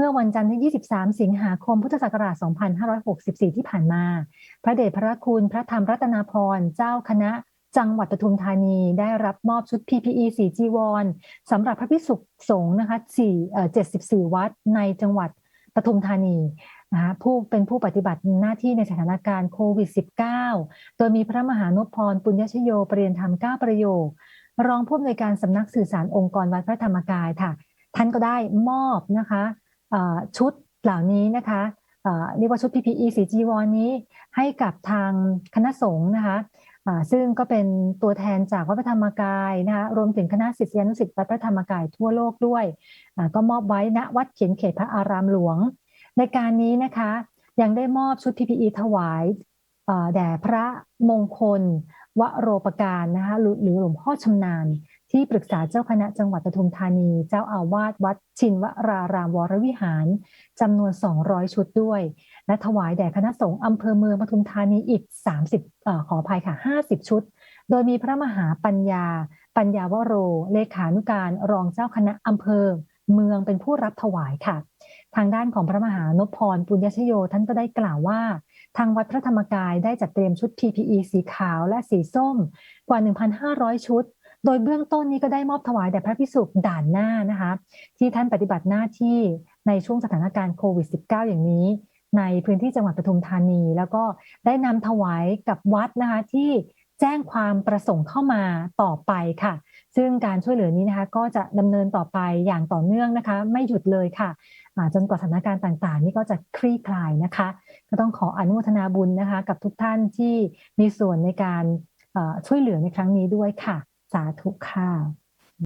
เมื่อวันจันทร์ที่ 23 สิงหาคม พุทธศักราช 2564 ที่ผ่านมา พระเดชพระคุณพระธรรมรัตนาพร เจ้าคณะจังหวัดปทุมธานีได้รับมอบชุด PPE สีจีวรสำหรับพระภิกษุสงฆ์นะคะ4เอ่อ74 วัดในจังหวัดปทุมธานีนะคะผู้เป็นผู้ปฏิบัติหน้าที่ในสถานการณ์โควิด -19 โดยมีพระมหานุพรปุญญชโยปรริยนธรรม9ประโยค รองผู้อำนวยการสำนักสื่อสารองค์กรวัดพระธรรมกายค่ะ ท่านก็ได้มอบนะคะ ชุดเหล่านี้นะคะเรียกว่าชุด PPE สีจีวรนี้ให้กับทางคณะสงฆ์นะคะซึ่งก็เป็นตัวแทนจากวัดพระธรรมกายนะคะรวมถึงคณะศิษยานุศิษย์วัดพระธรรมกายทั่วโลกด้วย ก็มอบไว้ณวัดเขียนเขตพระอารามหลวง ในการนี้นะคะยังได้มอบชุด PPE ถวายแด่พระมงคล วโรปการนะคะหรือหลวงพ่อชำนาญ ที่ปรึกษาเจ้าคณะจังหวัดปทุมธานี เจ้าอาวาสวัดชินวรารามวรวิหารจำนวน 200 ชุดด้วย และถวายแด่คณะสงฆ์อำเภอเมืองปทุมธานีอีก 30อขออภัยค่ะ 50 ชุด โดยมีพระมหาปัญญา ปัญญาวโร เลขานุการรองเจ้าคณะอำเภอเมืองเป็นผู้รับถวายค่ะ ทางด้านของพระมหานพพรปุญญชโยท่านก็ได้กล่าวว่า ทางวัดพระธรรมกายได้จัดเตรียมชุด PPE สีขาวและสีส้มกว่า 1,500 ชุด โดยเบื้องต้นนี้ก็ได้มอบถวายแด่พระพิสุด่านหน้านะคะที่ท่านปฏิบัติหน้าที่ในช่วงสถานการณ์โควิด -19 อย่างนี้ ในพื้นที่จังหวัดปทุมธานี แล้วก็ได้นำถวายกับวัดนะคะที่แจ้งความประสงค์เข้ามาต่อไปค่ะ ซึ่งการช่วยเหลือนี้นะคะ ก็จะดำเนินต่อไปอย่างต่อเนื่องนะคะ ไม่หยุดเลยค่ะจนกว่าสถานการณ์ต่างๆ นี่ก็จะคลี่คลายนะคะ ก็ต้องขออนุโมทนาบุญนะคะ กับทุกท่านที่มีส่วนในการช่วยเหลือในครั้งนี้ด้วยค่ะ สาธุค่ะ